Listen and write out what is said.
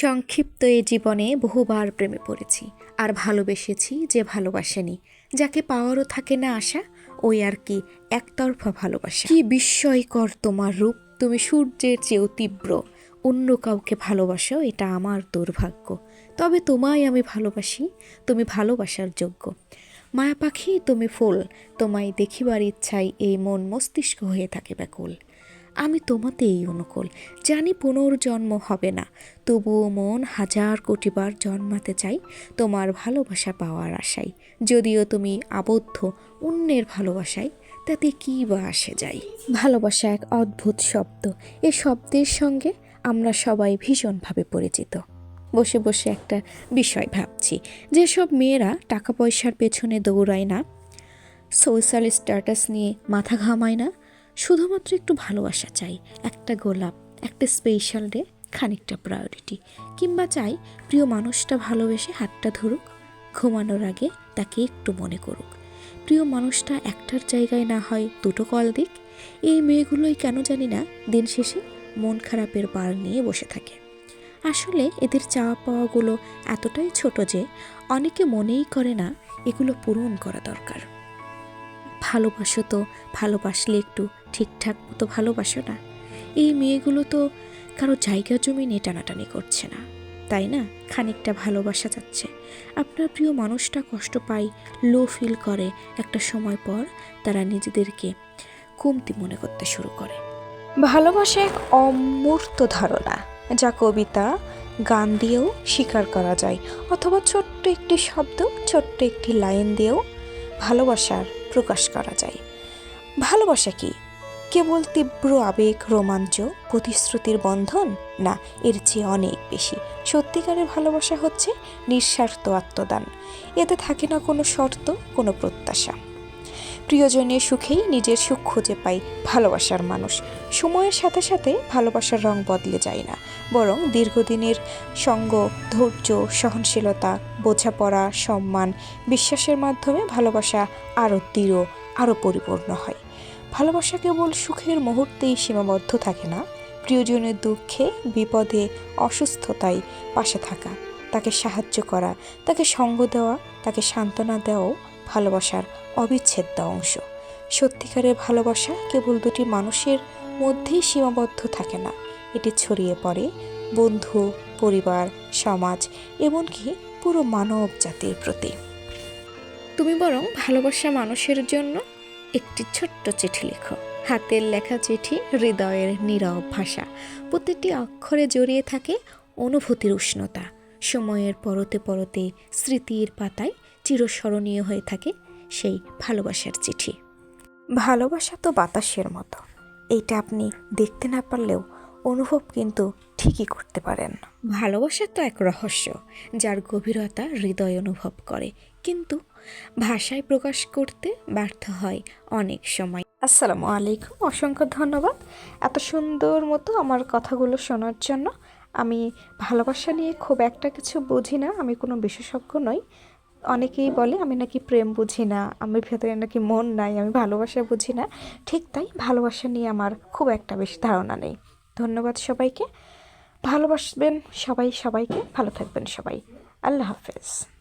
সংক্ষিপ্ত এ জীবনে বহুবার প্রেমে পড়েছি, আর ভালোবেসেছি যে ভালোবাসেনি। যাকে পাওয়ারও থাকে না আশা, ওই আর কি একতরফা ভালোবাসা। কি বিস্ময়কর তোমার রূপ, তুমি সূর্যের চেয়েও তীব্র। অন্য কাউকে ভালোবাসো এটা আমার দুর্ভাগ্য। তবে তোমায় আমি ভালোবাসি, তুমি ভালোবাসার যোগ্য। মায়া পাখি, তুমি ফুল, তোমায় দেখিবার ইচ্ছায় এই মন মস্তিষ্ক হয়ে থাকে ব্যাকুল। আমি তোমাতেই অনুকূল। জানি পুনর্জন্ম হবে না। তবুও মন হাজার কোটিবার জন্মাতে চাই তোমার ভালোবাসা পাওয়ার আশায়। যদিও তুমি আবদ্ধ অন্যের ভালোবাসায়, তাতে কী বা আসে যায়? ভালোবাসা এক অদ্ভুত শব্দ। এ শব্দের সঙ্গে আমরা সবাই ভীষণভাবে পরিচিত। বসে বসে একটা বিষয় ভাবছি। যেসব মেয়েরা টাকা পয়সার পেছনে দৌড়ায় না সোশ্যাল স্ট্যাটাস নিয়ে মাথা ঘামায় না শুধুমাত্র একটু ভালোবাসা চাই, একটা গোলাপ, একটা স্পেশাল ডে খানিকটা প্রায়োরিটি কিংবা চাই প্রিয় মানুষটা ভালোবেসে হাতটা ধরুক, ঘুমানোর আগে তাকে একটু মনে করুক। প্রিয় মানুষটা একটার জায়গায় না হয় দুটো কল দিক। এই মেয়েগুলোই কেন জানি না দিন শেষে মন খারাপের বার নিয়ে বসে থাকে। আসলে এদের চাওয়া পাওয়াগুলো এতটাই ছোট যে অনেকে মনেই করে না এগুলো পূরণ করা দরকার। ভালোবাসো তো, ভালোবাসলে একটু ঠিকঠাক মতো ভালোবাসো না। এই মেয়েগুলো তো কারও জায়গা জমি নিয়ে টানাটানি করছে না। তাই না? খানিকটা ভালোবাসা যাচ্ছে। আপনার প্রিয় মানুষটা কষ্ট পায় লো ফিল করে। একটা সময় পর তারা নিজেদেরকে কমতি মনে করতে শুরু করে। ভালোবাসা এক অমূর্ত ধারণা, যা কবিতা, গান দিয়েও স্বীকার করা যায়। অথবা ছোট্ট একটি শব্দ, ছোট্ট একটি লাইন দিয়েও ভালোবাসার প্রকাশ করা যায়। ভালোবাসা কি? কেবল তীব্র আবেগ, রোমাঞ্চ, প্রতিশ্রুতির বন্ধন? না, এর চেয়ে অনেক বেশি। সত্যিকারের ভালোবাসা হচ্ছে নিঃস্বার্থ আত্মদান। এতে থাকে না কোনো শর্ত, কোনো প্রত্যাশা। প্রিয়জনের সুখেই নিজের সুখ খুঁজে পাই ভালোবাসার মানুষ। সময়ের সাথে সাথে ভালোবাসার রং বদলে যায় না। বরং দীর্ঘদিনের সঙ্গ, ধৈর্য, সহনশীলতা, বোঝাপড়া, সম্মান, বিশ্বাসের মাধ্যমে ভালোবাসা আরও দৃঢ়, আরও পরিপূর্ণ হয়। ভালোবাসা কেবল সুখের মুহূর্তেই সীমাবদ্ধ থাকে না। প্রিয়জনের দুঃখে, বিপদে, অসুস্থতায় পাশে থাকা, তাকে সাহায্য করা, তাকে সঙ্গ দেওয়া, তাকে সান্ত্বনা দেওয়াও ভালোবাসার অবিচ্ছেদ্য অংশ। সত্যিকারের ভালোবাসা কেবল দুটি মানুষের মধ্যেই সীমাবদ্ধ থাকে না। এটি ছড়িয়ে পড়ে বন্ধু, পরিবার, সমাজ, এমনকি পুরো মানব জাতির প্রতি। তুমি বরং ভালোবাসা মানুষের জন্য একটি ছোট্ট চিঠি লেখো। হাতের লেখা চিঠি হৃদয়ের নীরব ভাষা। প্রতিটি অক্ষরে জড়িয়ে থাকে অনুভূতির উষ্ণতা। সময়ের পরতে পরতে স্মৃতির পাতায় চিরস্মরণীয় হয়ে থাকে সেই ভালোবাসার চিঠি। ভালোবাসা তো বাতাসের মতো। এইটা আপনি দেখতে না পারলেও অনুভব কিন্তু ঠিকই করতে পারেন। ভালোবাসা তো এক রহস্য যার গভীরতা হৃদয় অনুভব করে। কিন্তু ভাষায় প্রকাশ করতে ব্যর্থ হয় অনেক সময়। আসসালামু আলাইকুম, অসংখ্য ধন্যবাদ। এত সুন্দর মতো আমার কথাগুলো শোনার জন্য। আমি ভালোবাসা নিয়ে খুব একটা কিছু বুঝি না, আমি কোনো বিশেষজ্ঞ নই। অনেকেই বলে, আমি নাকি প্রেম বুঝি না, আমার ভেতরে নাকি মন নাই, আমি ভালোবাসা বুঝি না। ঠিক তাই ভালোবাসা নিয়ে আমার খুব একটা বেশি ধারণা নেই। ধন্যবাদ সবাইকে। ভালোবাসবেন সবাই সবাইকে, ভালো থাকবেন সবাই। আল্লাহ হাফেজ।